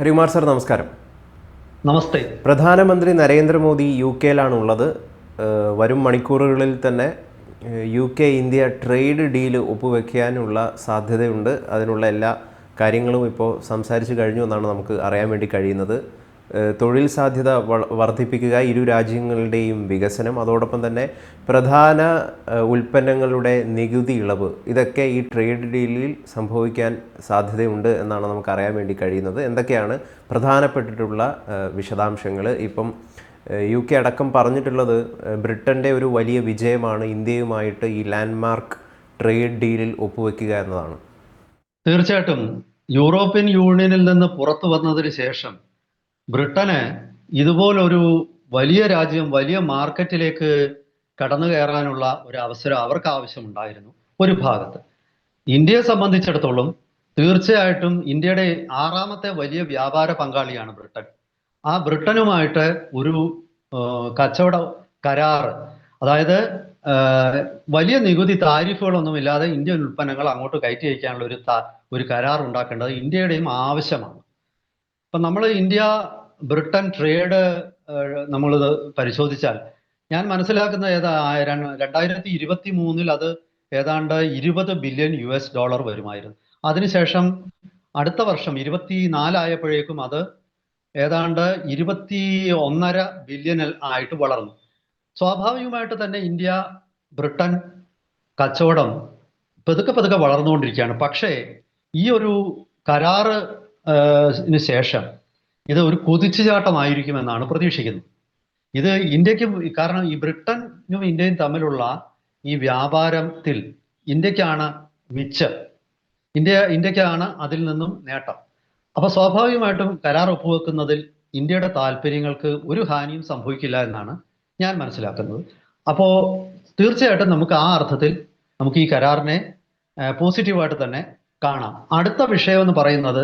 Harikumar sir നമസ്കാരം. നമസ്തേ. പ്രധാനമന്ത്രി Narendra Modi U കെയിലാണ് ഉള്ളത് വരും മണിക്കൂറുകളിൽ തന്നെ U K India trade deal ഒപ്പുവെക്കാനുള്ള സാധ്യതയുണ്ട്. അതിനുള്ള എല്ലാ കാര്യങ്ങളും ഇപ്പോൾ സംസാരിച്ച് കഴിഞ്ഞു എന്നാണ് നമുക്ക് അറിയാൻ വേണ്ടി കഴിയുന്നത്. തൊഴിൽ സാധ്യത വർദ്ധിപ്പിക്കുക ഇരു രാജ്യങ്ങളുടെയും വികസനം അതോടൊപ്പം തന്നെ പ്രധാന ഉൽപ്പന്നങ്ങളുടെ നികുതി ഇളവ്. ഇതൊക്കെ ഈ ട്രേഡ് ഡീലിൽ സംഭവിക്കാൻ സാധ്യതയുണ്ട് എന്നാണ് നമുക്ക് അറിയാൻ വേണ്ടി കഴിയുന്നത്. എന്തൊക്കെയാണ് പ്രധാനപ്പെട്ടിട്ടുള്ള വിശദാംശങ്ങൾ? ഇപ്പം യു കെ അടക്കം പറഞ്ഞിട്ടുള്ളത് ബ്രിട്ടന്റെ ഒരു വലിയ വിജയമാണ് ഇന്ത്യയുമായിട്ട് ഈ ലാൻഡ്മാർക്ക് ട്രേഡ് ഡീലിൽ ഒപ്പുവെക്കുക എന്നതാണ്. തീർച്ചയായിട്ടും. യൂറോപ്യൻ യൂണിയനിൽ നിന്ന് പുറത്തു വന്നതിന് ശേഷം ബ്രിട്ടന് ഇതുപോലൊരു വലിയ രാജ്യം വലിയ മാർക്കറ്റിലേക്ക് കടന്നു കയറാനുള്ള ഒരു അവസരം അവർക്ക് ആവശ്യമുണ്ടായിരുന്നു ഒരു ഭാഗത്ത്. ഇന്ത്യയെ സംബന്ധിച്ചിടത്തോളം തീർച്ചയായിട്ടും ഇന്ത്യയുടെ ആറാമത്തെ വലിയ വ്യാപാര പങ്കാളിയാണ് ബ്രിട്ടൻ. ആ ബ്രിട്ടനുമായിട്ട് ഒരു കച്ചവട കരാറ് അതായത് വലിയ നികുതി താരിഫുകളൊന്നും ഇല്ലാതെ ഇന്ത്യൻ ഉൽപ്പന്നങ്ങൾ അങ്ങോട്ട് കയറ്റി അയക്കാനുള്ള ഒരു ഒരു കരാർ ഉണ്ടാക്കേണ്ടത് ഇന്ത്യയുടെയും ആവശ്യമാണ്. ഇപ്പൊ നമ്മൾ ഇന്ത്യ ബ്രിട്ടൻ ട്രേഡ് നമ്മൾ പരിശോധിച്ചാൽ ഞാൻ മനസ്സിലാക്കുന്ന ഏതാ രണ്ടായിരത്തി ഇരുപത്തി മൂന്നിൽ അത് ഏതാണ്ട് ഇരുപത് ബില്യൺ യു എസ് ഡോളർ വരുമായിരുന്നു. അതിനുശേഷം അടുത്ത വർഷം ഇരുപത്തി നാലായപ്പോഴേക്കും അത് ഏതാണ്ട് ഇരുപത്തി ഒന്നര ബില്യണിൽ ആയിട്ട് വളർന്നു. സ്വാഭാവികമായിട്ട് തന്നെ ഇന്ത്യ ബ്രിട്ടൻ കച്ചവടം പതുക്കെ പതുക്കെ വളർന്നുകൊണ്ടിരിക്കുകയാണ്. പക്ഷേ ഈ ഒരു കരാറ് ന് ശേഷം ഇത് ഒരു കുതിച്ചുചാട്ടമായിരിക്കുമെന്നാണ് പ്രതീക്ഷിക്കുന്നത്. ഇത് ഇന്ത്യയ്ക്ക് കാരണം ഈ ബ്രിട്ടനും ഇന്ത്യയും തമ്മിലുള്ള ഈ വ്യാപാരത്തിൽ ഇന്ത്യക്കാണ് മിച്ചം. ഇന്ത്യ ഇന്ത്യക്കാണ് അതിൽ നിന്നും നേട്ടം. അപ്പൊ സ്വാഭാവികമായിട്ടും കരാർ ഒപ്പുവെക്കുന്നതിൽ ഇന്ത്യയുടെ താല്പര്യങ്ങൾക്ക് ഒരു ഹാനിയും സംഭവിക്കില്ല എന്നാണ് ഞാൻ മനസ്സിലാക്കുന്നത്. അപ്പോൾ തീർച്ചയായിട്ടും നമുക്ക് ആ അർത്ഥത്തിൽ നമുക്ക് ഈ കരാറിനെ പോസിറ്റീവായിട്ട് തന്നെ കാണാം. അടുത്ത വിഷയം എന്ന് പറയുന്നത്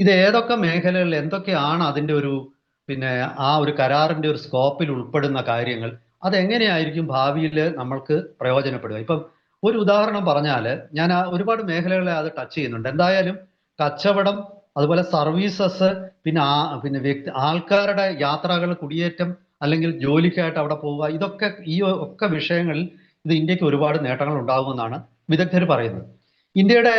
ഇത് ഏതൊക്കെ മേഖലകളിൽ എന്തൊക്കെയാണ് അതിന്റെ ഒരു പിന്നെ ആ ഒരു കരാറിന്റെ ഒരു സ്കോപ്പിൽ ഉൾപ്പെടുന്ന കാര്യങ്ങൾ? അതെങ്ങനെയായിരിക്കും ഭാവിയിൽ നമ്മൾക്ക് പ്രയോജനപ്പെടുക? ഇപ്പം ഒരു ഉദാഹരണം പറഞ്ഞാൽ ഞാൻ ആ ഒരുപാട് മേഖലകളെ അത് ടച്ച് ചെയ്യുന്നുണ്ട്. എന്തായാലും കച്ചവടം അതുപോലെ സർവീസസ് പിന്നെ ആ പിന്നെ വ്യക്തി ആൾക്കാരുടെ യാത്രകൾ കുടിയേറ്റം അല്ലെങ്കിൽ ജോലിക്കായിട്ട് അവിടെ പോവുക ഇതൊക്കെ ഈ ഒക്കെ വിഷയങ്ങളിൽ ഇത് ഇന്ത്യയ്ക്ക് ഒരുപാട് നേട്ടങ്ങൾ ഉണ്ടാകുമെന്നാണ് വിദഗ്ധർ പറയുന്നത്. ഇന്ത്യയുടെ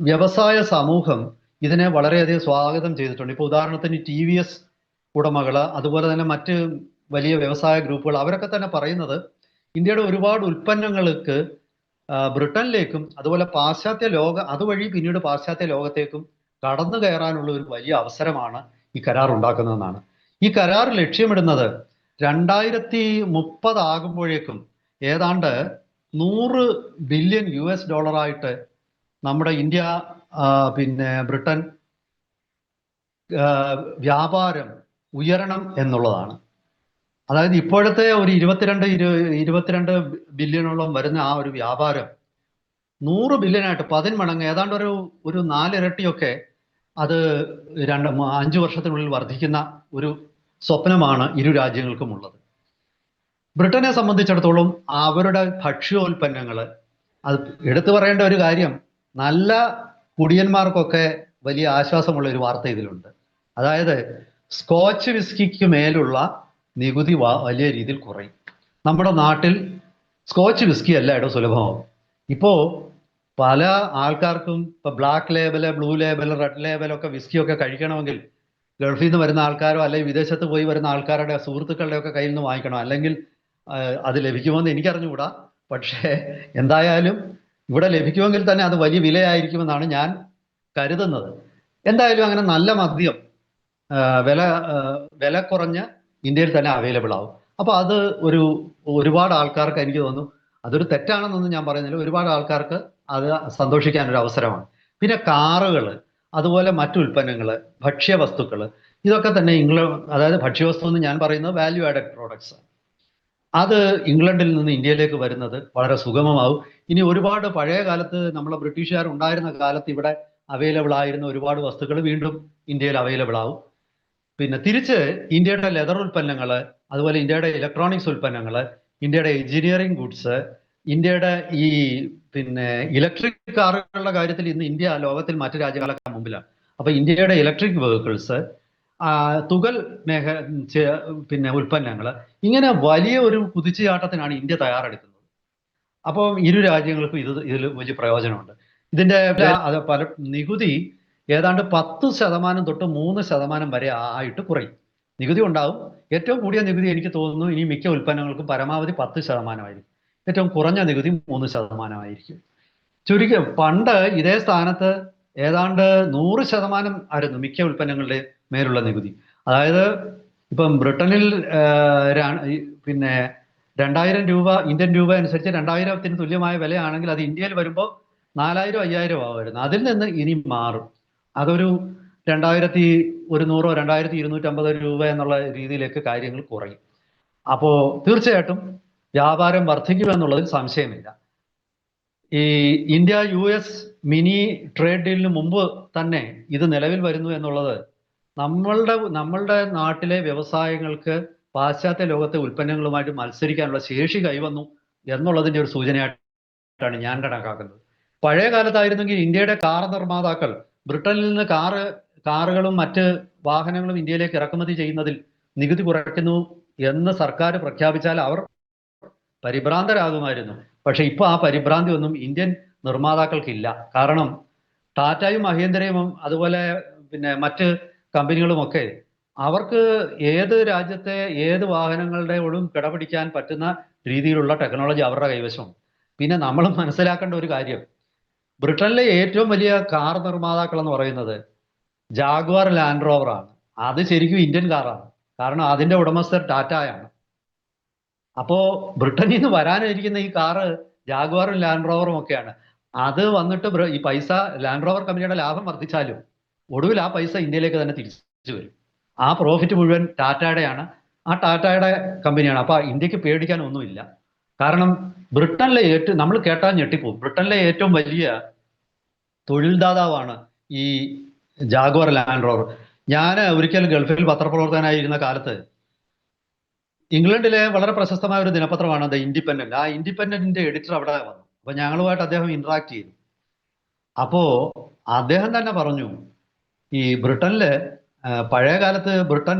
വ്യവസായ സമൂഹം ഇതിനെ വളരെയധികം സ്വാഗതം ചെയ്തിട്ടുണ്ട്. ഇപ്പോൾ ഉദാഹരണത്തിന് ടി വി എസ് ഉടമകൾ അതുപോലെ തന്നെ മറ്റ് വലിയ വ്യവസായ ഗ്രൂപ്പുകൾ അവരൊക്കെ തന്നെ പറയുന്നത് ഇന്ത്യയുടെ ഒരുപാട് ഉൽപ്പന്നങ്ങൾക്ക് ബ്രിട്ടനിലേക്കും അതുപോലെ പാശ്ചാത്യ ലോക അതുവഴി പിന്നീട് പാശ്ചാത്യ ലോകത്തേക്കും കടന്നു കയറാനുള്ള ഒരു വലിയ അവസരമാണ് ഈ കരാർ ഉണ്ടാക്കുന്നതെന്നാണ്. ഈ കരാർ ലക്ഷ്യമിടുന്നത് രണ്ടായിരത്തി മുപ്പതാകുമ്പോഴേക്കും ഏതാണ്ട് നൂറ് ബില്യൺ യു എസ് ഡോളറായിട്ട് നമ്മുടെ ഇന്ത്യ പിന്നെ ബ്രിട്ടൻ വ്യാപാരം ഉയരണം എന്നുള്ളതാണ്. അതായത് ഇപ്പോഴത്തെ ഒരു ഇരുപത്തിരണ്ട് ഇരു ഇരുപത്തിരണ്ട് ബില്യണോളം വരുന്ന ആ ഒരു വ്യാപാരം നൂറ് ബില്യനായിട്ട് പതിന് മടങ്ങ് ഏതാണ്ട് ഒരു ഒരു നാലിരട്ടിയൊക്കെ അത് രണ്ട് അഞ്ച് വർഷത്തിനുള്ളിൽ വർദ്ധിക്കുന്ന ഒരു സ്വപ്നമാണ് ഇരു രാജ്യങ്ങൾക്കും ഉള്ളത് ബ്രിട്ടനെ സംബന്ധിച്ചിടത്തോളം അവരുടെ ഭക്ഷ്യോൽപ്പന്നങ്ങൾ അത് എടുത്തു പറയേണ്ട ഒരു കാര്യം നല്ല കുടിയന്മാർക്കൊക്കെ വലിയ ആശ്വാസമുള്ള ഒരു വാർത്ത ഇതിലുണ്ട്. അതായത് സ്കോച്ച് വിസ്കിക്ക് മേലുള്ള നികുതി വലിയ രീതിയിൽ കുറയും. നമ്മുടെ നാട്ടിൽ സ്കോച്ച് വിസ്കി എല്ലായിടവും സുലഭമാവും ഇപ്പോൾ പല ആൾക്കാർക്കും ഇപ്പൊ black label blue label red ലേബലൊക്കെ ഒക്കെ വിസ്കി ഒക്കെ കഴിക്കണമെങ്കിൽ ഗൾഫിൽ നിന്ന് വരുന്ന ആൾക്കാരോ അല്ലെങ്കിൽ വിദേശത്ത് പോയി വരുന്ന ആൾക്കാരുടെ സുഹൃത്തുക്കളുടെ ഒക്കെ കയ്യിൽ നിന്ന് വാങ്ങിക്കണം. അല്ലെങ്കിൽ അത് ലഭിക്കുമെന്ന് എനിക്കറിഞ്ഞുകൂടാ. പക്ഷേ എന്തായാലും ഇവിടെ ലഭിക്കുമെങ്കിൽ തന്നെ അത് വലിയ വിലയായിരിക്കുമെന്നാണ് ഞാൻ കരുതുന്നത്. എന്തായാലും അങ്ങനെ നല്ല മദ്യം വില വില കുറഞ്ഞ് ഇന്ത്യയിൽ തന്നെ അവൈലബിൾ ആവും. അപ്പോൾ അത് ഒരു ഒരുപാട് ആൾക്കാർക്ക് എനിക്ക് തോന്നുന്നു അതൊരു തെറ്റാണെന്നൊന്നും ഞാൻ പറയുന്നില്ല. ഒരുപാട് ആൾക്കാർക്ക് അത് സന്തോഷിക്കാൻ ഒരു അവസരമാണ്. പിന്നെ കാറുകൾ അതുപോലെ മറ്റു ഉൽപ്പന്നങ്ങൾ ഭക്ഷ്യവസ്തുക്കൾ ഇതൊക്കെ തന്നെ ഇംഗ്ലണ്ട് അതായത് ഭക്ഷ്യവസ്തു എന്ന് ഞാൻ പറയുന്നത് വാല്യൂ ആഡഡ് പ്രോഡക്ട്സ് അത് ഇംഗ്ലണ്ടിൽ നിന്ന് ഇന്ത്യയിലേക്ക് വരുന്നത് വളരെ സുഗമമാവും. ഇനി ഒരുപാട് പഴയ കാലത്ത് നമ്മളെ ബ്രിട്ടീഷുകാർ ഉണ്ടായിരുന്ന കാലത്ത് ഇവിടെ അവൈലബിൾ ആയിരുന്ന ഒരുപാട് വസ്തുക്കൾ വീണ്ടും ഇന്ത്യയിൽ അവൈലബിൾ ആവും. പിന്നെ തിരിച്ച് ഇന്ത്യയുടെ ലെതർ ഉൽപ്പന്നങ്ങൾ അതുപോലെ ഇന്ത്യയുടെ ഇലക്ട്രോണിക്സ് ഉൽപ്പന്നങ്ങൾ ഇന്ത്യയുടെ എഞ്ചിനീയറിംഗ് ഗുഡ്സ് ഇന്ത്യയുടെ ഈ പിന്നെ ഇലക്ട്രിക് കാറുകളുടെ കാര്യത്തിൽ ഇന്ന് ഇന്ത്യ ലോകത്തിൽ മറ്റു രാജ്യങ്ങളൊക്കെ മുമ്പിലാണ്. അപ്പൊ ഇന്ത്യയുടെ ഇലക്ട്രിക് വെഹിക്കിൾസ് തുകൽ മേഖ പിന്നെ ഉൽപ്പന്നങ്ങൾ ഇങ്ങനെ വലിയ ഒരു കുതിച്ചുചാട്ടത്തിനാണ് ഇന്ത്യ തയ്യാറെടുക്കുന്നത്. അപ്പോൾ ഇരു രാജ്യങ്ങൾക്കും ഇത് ഇതിൽ വലിയ പ്രയോജനമുണ്ട്. ഇതിന്റെ അത്. പല നികുതി ഏതാണ്ട് പത്ത് ശതമാനം തൊട്ട് മൂന്ന് ശതമാനം വരെ ആയിട്ട് കുറയും. നികുതി ഉണ്ടാവും. ഏറ്റവും കൂടിയ നികുതി എനിക്ക് തോന്നുന്നു ഇനി മിക്ക ഉൽപ്പന്നങ്ങൾക്കും പരമാവധി പത്ത് ശതമാനമായിരിക്കും. ഏറ്റവും കുറഞ്ഞ നികുതി മൂന്ന് ശതമാനമായിരിക്കും. ചുരുക്കം പണ്ട് ഇതേ സ്ഥാനത്ത് ഏതാണ്ട് നൂറ് ശതമാനം ആയിരുന്നു മിക്ക ഉൽപ്പന്നങ്ങളുടെ മേലുള്ള നികുതി. അതായത് ഇപ്പം ബ്രിട്ടനിൽ പിന്നെ രണ്ടായിരം രൂപ ഇന്ത്യൻ രൂപ അനുസരിച്ച് രണ്ടായിരത്തിന് തുല്യമായ വിലയാണെങ്കിൽ അത് ഇന്ത്യയിൽ വരുമ്പോൾ നാലായിരം അയ്യായിരം ആവുമായിരുന്നു അതിൽ നിന്ന് ഇനി മാറും. അതൊരു രണ്ടായിരത്തി ഒരു നൂറോ രണ്ടായിരത്തി ഇരുന്നൂറ്റമ്പത് രൂപ എന്നുള്ള രീതിയിലേക്ക് കാര്യങ്ങൾ കുറയും. അപ്പോൾ തീർച്ചയായിട്ടും വ്യാപാരം വർദ്ധിക്കുമെന്നുള്ളതിൽ സംശയമില്ല. ഈ India U S mini trade ഡീലിന് മുമ്പ് തന്നെ ഇത് നിലവിൽ വരുന്നു എന്നുള്ളത് നമ്മളുടെ നമ്മളുടെ നാട്ടിലെ വ്യവസായങ്ങൾക്ക് പാശ്ചാത്യ ലോകത്തെ ഉൽപ്പന്നങ്ങളുമായിട്ട് മത്സരിക്കാനുള്ള ശേഷി കൈവന്നു എന്നുള്ളതിന്റെ ഒരു സൂചനയായിട്ടാണ് ഞാൻ കണക്കാക്കുന്നത്. പഴയ കാലത്തായിരുന്നെങ്കിൽ ഇന്ത്യയുടെ കാർ നിർമ്മാതാക്കൾ ബ്രിട്ടനിൽ നിന്ന് കാറ് കാറുകളും മറ്റ് വാഹനങ്ങളും ഇന്ത്യയിലേക്ക് ഇറക്കുമതി ചെയ്യുന്നതിൽ നികുതി കുറയ്ക്കുന്നു എന്ന് സർക്കാർ പ്രഖ്യാപിച്ചാൽ അവർ പരിഭ്രാന്തരാകുമായിരുന്നു. പക്ഷെ ഇപ്പോൾ ആ പരിഭ്രാന്തി ഒന്നും ഇന്ത്യൻ നിർമ്മാതാക്കൾക്കില്ല. കാരണം ടാറ്റയും മഹീന്ദ്രയും അതുപോലെ പിന്നെ മറ്റ് കമ്പനികളുമൊക്കെ അവർക്ക് ഏത് രാജ്യത്തെ ഏത് വാഹനങ്ങളുടെയോടും കിടപിടിക്കാൻ പറ്റുന്ന രീതിയിലുള്ള ടെക്നോളജി അവരുടെ കൈവശമുണ്ട്. പിന്നെ നമ്മൾ മനസ്സിലാക്കേണ്ട ഒരു കാര്യം. ബ്രിട്ടനിലെ ഏറ്റവും വലിയ കാർ നിർമ്മാതാക്കൾ എന്ന് പറയുന്നത് ജാഗ്വാർ ലാൻഡ് റോവറാണ് അത് ശരിക്കും ഇന്ത്യൻ കാറാണ്. കാരണം അതിന്റെ ഉടമസ്ഥർ ടാറ്റയാണ്. അപ്പോൾ ബ്രിട്ടനിൽ നിന്ന് വരാനിരിക്കുന്ന ഈ കാറ് ജാഗ്വാറും ലാൻഡ് റോവറും ഒക്കെയാണ്. അത് വന്നിട്ട് ഈ പൈസ ലാൻഡ് റോവർ കമ്പനിയുടെ ലാഭം വർദ്ധിച്ചാലും ഒടുവിൽ ആ പൈസ ഇന്ത്യയിലേക്ക് തന്നെ തിരിച്ചു വരും. ആ പ്രോഫിറ്റ് മുഴുവൻ ടാറ്റയുടെയാണ്. ആ ടാറ്റയുടെ കമ്പനിയാണ്. അപ്പൊ ഇന്ത്യയ്ക്ക് പേടിക്കാൻ ഒന്നുമില്ല. കാരണം ബ്രിട്ടനിലെ ഏറ്റവും നമ്മൾ കേട്ടാൽ ഞെട്ടിപ്പോവും. ബ്രിട്ടനിലെ ഏറ്റവും വലിയ തൊഴിൽദാതാവാണ് ഈ ജാഗ്വർ ലാൻഡ് റോവർ. ഞാൻ ഒരിക്കൽ ഗൾഫിൽ പത്രപ്രവർത്തകനായിരുന്ന കാലത്ത് ഇംഗ്ലണ്ടിലെ വളരെ പ്രശസ്തമായ ഒരു ദിനപത്രമാണ് ദ ഇൻഡിപെൻഡന്റ്. ആ ഇൻഡിപെൻഡന്റിന്റെ എഡിറ്റർ അവിടെ വന്നു. അപ്പൊ ഞങ്ങളുമായിട്ട് അദ്ദേഹം ഇന്ററാക്ട് ചെയ്തു. അപ്പോ അദ്ദേഹം തന്നെ പറഞ്ഞു ഈ ബ്രിട്ടനിൽ പഴയ കാലത്ത് ബ്രിട്ടൻ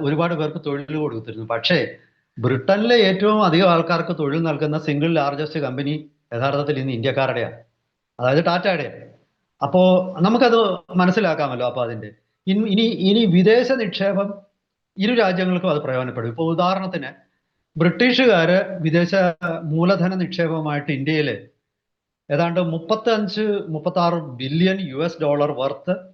ഒരുപാട് പേർക്ക് തൊഴിൽ കൊടുത്തിരുന്നു. പക്ഷേ ബ്രിട്ടനിലെ ഏറ്റവും അധികം ആൾക്കാർക്ക് തൊഴിൽ നൽകുന്ന സിംഗിൾ ലാർജസ്റ്റ് കമ്പനി യഥാർത്ഥത്തിൽ ഇന്ന് ഇന്ത്യക്കാരുടെയാണ്. അതായത് ടാറ്റയുടെയാണ്. അപ്പോ നമുക്കത് മനസ്സിലാക്കാമല്ലോ അപ്പൊ അതിന്റെ ഇനി ഇനി വിദേശ നിക്ഷേപം ഇരു രാജ്യങ്ങൾക്കും അത് പ്രയോജനപ്പെടും. ഇപ്പോൾ ഉദാഹരണത്തിന് ബ്രിട്ടീഷുകാര് വിദേശ മൂലധന നിക്ഷേപമായിട്ട് ഇന്ത്യയിൽ ഏതാണ്ട് മുപ്പത്തി അഞ്ച് മുപ്പത്തി ആറ് billion U S dollar worth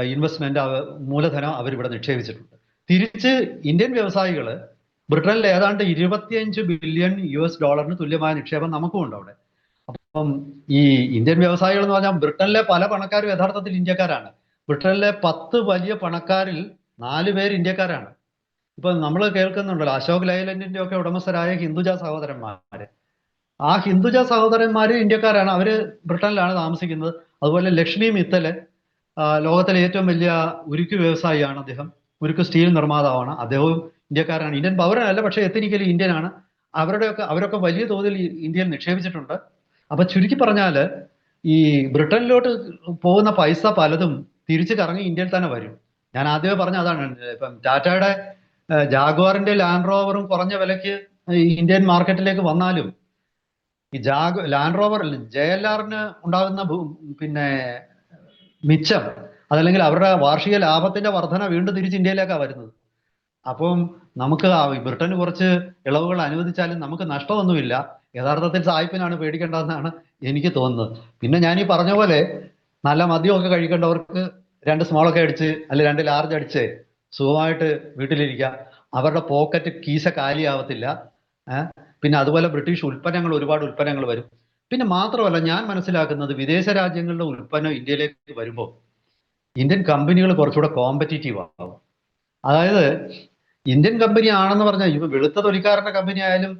investment മൂലധനം അവരിവിടെ നിക്ഷേപിച്ചിട്ടുണ്ട്. തിരിച്ച് ഇന്ത്യൻ വ്യവസായികൾ ബ്രിട്ടനിൽ ഏതാണ്ട് ഇരുപത്തിയഞ്ച് ബില്യൺ യു എസ് ഡോളറിന് തുല്യമായ നിക്ഷേപം നമുക്കും ഉണ്ട് അവിടെ. അപ്പം ഈ ഇന്ത്യൻ വ്യവസായികൾ എന്ന് പറഞ്ഞാൽ ബ്രിട്ടനിലെ പല പണക്കാരും യഥാർത്ഥത്തിൽ ഇന്ത്യക്കാരാണ്. ബ്രിട്ടനിലെ പത്ത് വലിയ പണക്കാരിൽ നാല് പേര് ഇന്ത്യക്കാരാണ്. ഇപ്പൊ നമ്മൾ കേൾക്കുന്നുണ്ടല്ലോ അശോക് ലൈലൻഡിന്റെ ഒക്കെ ഉടമസ്ഥരായ ഹിന്ദുജ സഹോദരന്മാര്. ആ ഹിന്ദുജ സഹോദരന്മാര് ഇന്ത്യക്കാരാണ്. അവർ ബ്രിട്ടനിലാണ് താമസിക്കുന്നത്. അതുപോലെ ലക്ഷ്മി മിത്തൽ ലോകത്തിലെ ഏറ്റവും വലിയ ഉരുക്ക് വ്യവസായിയാണ് അദ്ദേഹം. ഉരുക്ക് സ്റ്റീൽ നിർമ്മാതാവാണ്. അദ്ദേഹവും ഇന്ത്യക്കാരനാണ്. ഇന്ത്യൻ പൗരനല്ല പക്ഷേ എത്തിനിക്കലി ഇന്ത്യനാണ്. അവരുടെയൊക്കെ അവരൊക്കെ വലിയ തോതിൽ ഇന്ത്യയിൽ നിക്ഷേപിച്ചിട്ടുണ്ട്. അപ്പൊ ചുരുക്കി പറഞ്ഞാൽ ഈ ബ്രിട്ടനിലോട്ട് പോകുന്ന പൈസ പലതും തിരിച്ചു കറങ്ങി ഇന്ത്യയിൽ തന്നെ വരും. ഞാൻ ആദ്യമേ പറഞ്ഞ അതാണ്. ഇപ്പം ടാറ്റയുടെ ജാഗ്വാറിന്റെ ലാൻഡ് റോവറും കുറഞ്ഞ വിലയ്ക്ക് ഇന്ത്യൻ മാർക്കറ്റിലേക്ക് വന്നാലും ഈ Jag land Rover J L ആറിന് ഉണ്ടാകുന്ന പിന്നെ മിച്ചം. അതല്ലെങ്കിൽ അവരുടെ വാർഷിക ലാഭത്തിന്റെ വർധന വീണ്ടും തിരിച്ച് ഇന്ത്യയിലേക്കാണ് വരുന്നത്. അപ്പം നമുക്ക് ബ്രിട്ടൻ കുറച്ച് ഇളവുകൾ അനുവദിച്ചാലും നമുക്ക് നഷ്ടമൊന്നുമില്ല. യഥാർത്ഥത്തിൽ സായിപ്പിനാണ് പേടിക്കേണ്ടതെന്നാണ് എനിക്ക് തോന്നുന്നത്. പിന്നെ ഞാൻ ഈ പറഞ്ഞ പോലെ നല്ല മദ്യമൊക്കെ കഴിക്കേണ്ടവർക്ക് രണ്ട് സ്മോളൊക്കെ അടിച്ച് അല്ലെ രണ്ട് ലാർജ് അടിച്ച് സുഖമായിട്ട് വീട്ടിലിരിക്കാം അവരുടെ പോക്കറ്റ് കീശ കാലിയാവത്തില്ല. പിന്നെ അതുപോലെ ബ്രിട്ടീഷ് ഉൽപ്പന്നങ്ങൾ ഒരുപാട് ഉൽപ്പന്നങ്ങൾ വരും. പിന്നെ മാത്രമല്ല ഞാൻ മനസ്സിലാക്കുന്നത് വിദേശ രാജ്യങ്ങളുടെ ഉൽപ്പന്നം ഇന്ത്യയിലേക്ക് വരുമ്പോൾ ഇന്ത്യൻ കമ്പനികൾ കുറച്ചുകൂടെ കോമ്പറ്റീറ്റീവ് ആവും. അതായത് ഇന്ത്യൻ കമ്പനി ആണെന്ന് പറഞ്ഞാൽ ഇപ്പൊ വെളുത്ത തൊലിക്കാരന്റെ കമ്പനി ആയാലും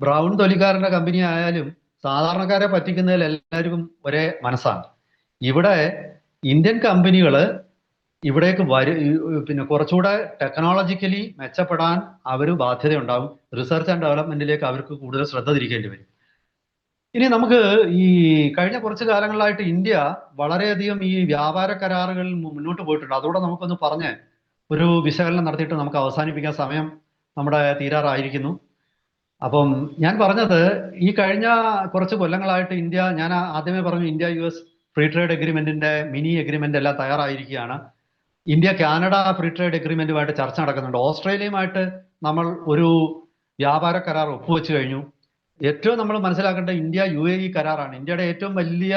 ബ്രൗൺ തൊലിക്കാരന്റെ കമ്പനി ആയാലും സാധാരണക്കാരെ പറ്റിക്കുന്നതിൽ എല്ലാവർക്കും ഒരേ മനസ്സാണ്. ഇവിടെ ഇന്ത്യൻ കമ്പനികൾ ഇവിടേക്ക് വരും പിന്നെ കുറച്ചുകൂടെ ടെക്നോളജിക്കലി മെച്ചപ്പെടാൻ അവർ ബാധ്യതയുണ്ടാവും. റിസർച്ച് ആൻഡ് ഡെവലപ്മെന്റിലേക്ക് അവർക്ക് കൂടുതൽ ശ്രദ്ധ തിരിക്കേണ്ടി വരും. ഇനി നമുക്ക് ഈ കഴിഞ്ഞ കുറച്ച് കാലങ്ങളായിട്ട് ഇന്ത്യ വളരെയധികം ഈ വ്യാപാര കരാറുകളിൽ മുന്നോട്ട് പോയിട്ടുണ്ട്. അതുകൂടെ നമുക്കൊന്ന് പറഞ്ഞ് ഒരു വിശകലനം നടത്തിയിട്ട് നമുക്ക് അവസാനിപ്പിക്കാൻ സമയം നമ്മുടെ തീരാറായിരിക്കുന്നു. അപ്പം ഞാൻ പറഞ്ഞത് ഈ കഴിഞ്ഞ കുറച്ച് കൊല്ലങ്ങളായിട്ട് ഇന്ത്യ ഞാൻ ആദ്യമേ പറഞ്ഞു India U S free trade എഗ്രിമെന്റിന്റെ mini agreement എല്ലാം തയ്യാറായിരിക്കുകയാണ്. ഇന്ത്യ കാനഡ ഫ്രീ ട്രേഡ് എഗ്രിമെന്റുമായിട്ട് ചർച്ച നടക്കുന്നുണ്ട്. ഓസ്ട്രേലിയയുമായിട്ട് നമ്മൾ ഒരു വ്യാപാര കരാർ ഒപ്പുവെച്ചു കഴിഞ്ഞു. ഏറ്റവും നമ്മൾ മനസ്സിലാക്കേണ്ട ഇന്ത്യ യു എ ഇ കരാറാണ്. ഇന്ത്യയുടെ ഏറ്റവും വലിയ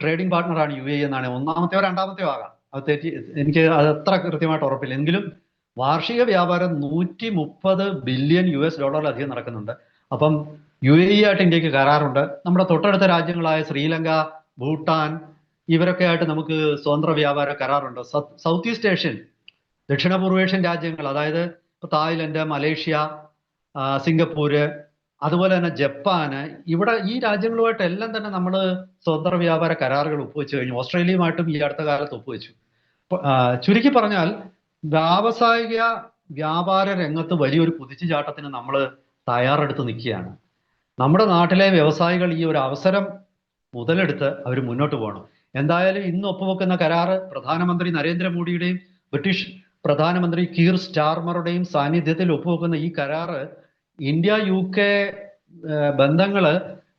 ട്രേഡിംഗ് പാർട്ട്ണറാണ് യു എ ഇ എന്നാണ്. ഒന്നാമത്തെയോ രണ്ടാമത്തെയോ ആകാം. അത് തെറ്റി എനിക്ക് അത് അത്ര കൃത്യമായിട്ട് ഉറപ്പില്ല. എങ്കിലും വാർഷിക വ്യാപാരം നൂറ്റി മുപ്പത് ബില്യൺ യു എസ് ഡോളറിലധികം നടക്കുന്നുണ്ട്. അപ്പം യു എ ഇ ആയിട്ട് ഇന്ത്യയ്ക്ക് കരാറുണ്ട്. നമ്മുടെ തൊട്ടടുത്ത രാജ്യങ്ങളായ ശ്രീലങ്ക ഭൂട്ടാൻ ഇവരൊക്കെ ആയിട്ട് നമുക്ക് സ്വതന്ത്ര വ്യാപാര കരാറുണ്ട്. സൗത്ത് ഈസ്റ്റ് ഏഷ്യൻ ദക്ഷിണപൂർവേഷ്യൻ രാജ്യങ്ങൾ അതായത് തായ്ലൻഡ് മലേഷ്യ സിംഗപ്പൂര് അതുപോലെ തന്നെ ജപ്പാന്. ഇവിടെ ഈ രാജ്യങ്ങളുമായിട്ട് എല്ലാം തന്നെ നമ്മൾ സ്വതന്ത്ര വ്യാപാര കരാറുകൾ ഒപ്പുവെച്ചു കഴിഞ്ഞു. ഓസ്ട്രേലിയയുമായിട്ടും ഈ അടുത്ത കാലത്ത് ഒപ്പുവെച്ചു. ചുരുക്കി പറഞ്ഞാൽ വ്യാവസായിക വ്യാപാര രംഗത്ത് വലിയൊരു കുതിച്ചുചാട്ടത്തിന് നമ്മൾ തയ്യാറെടുത്ത് നിൽക്കുകയാണ്. നമ്മുടെ നാട്ടിലെ വ്യവസായികൾ ഈ ഒരു അവസരം മുതലെടുത്ത് അവർ മുന്നോട്ട് പോകണം. എന്തായാലും ഇന്ന് ഒപ്പുവെക്കുന്ന കരാറ് പ്രധാനമന്ത്രി നരേന്ദ്രമോദിയുടെയും ബ്രിട്ടീഷ് പ്രധാനമന്ത്രി കീർ സ്റ്റാർമറുടെയും സാന്നിധ്യത്തിൽ ഒപ്പുവെക്കുന്ന ഈ കരാറ് ഇന്ത്യ യു കെ ബന്ധങ്ങൾ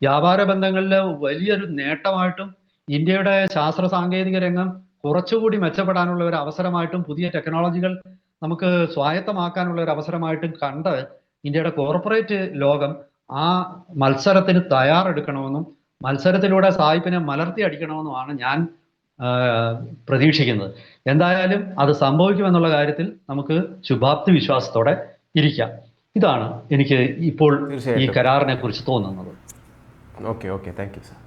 വ്യാപാര ബന്ധങ്ങളിൽ വലിയൊരു നേട്ടമായിട്ടും ഇന്ത്യയുടെ ശാസ്ത്ര സാങ്കേതിക രംഗം കുറച്ചുകൂടി മെച്ചപ്പെടാനുള്ള ഒരു അവസരമായിട്ടും പുതിയ ടെക്നോളജികൾ നമുക്ക് സ്വായത്തമാക്കാനുള്ള ഒരു അവസരമായിട്ടും കണ്ട് ഇന്ത്യയുടെ കോർപ്പറേറ്റ് ലോകം ആ മത്സരത്തിന് തയ്യാറെടുക്കണമെന്നും മത്സരത്തിലൂടെ സായിപ്പിനെ മലർത്തി അടിക്കണമെന്നുമാണ് ഞാൻ പ്രതീക്ഷിക്കുന്നത്. എന്തായാലും അത് സംഭവിക്കുമെന്നുള്ള കാര്യത്തിൽ നമുക്ക് ശുഭാപ്തി വിശ്വാസത്തോടെ ഇരിക്കാം. ഇതാണ് എനിക്ക് ഇപ്പോൾ ഈ കരാറിനെ കുറിച്ച് തോന്നുന്നത്. Okay okay. Thank you sir.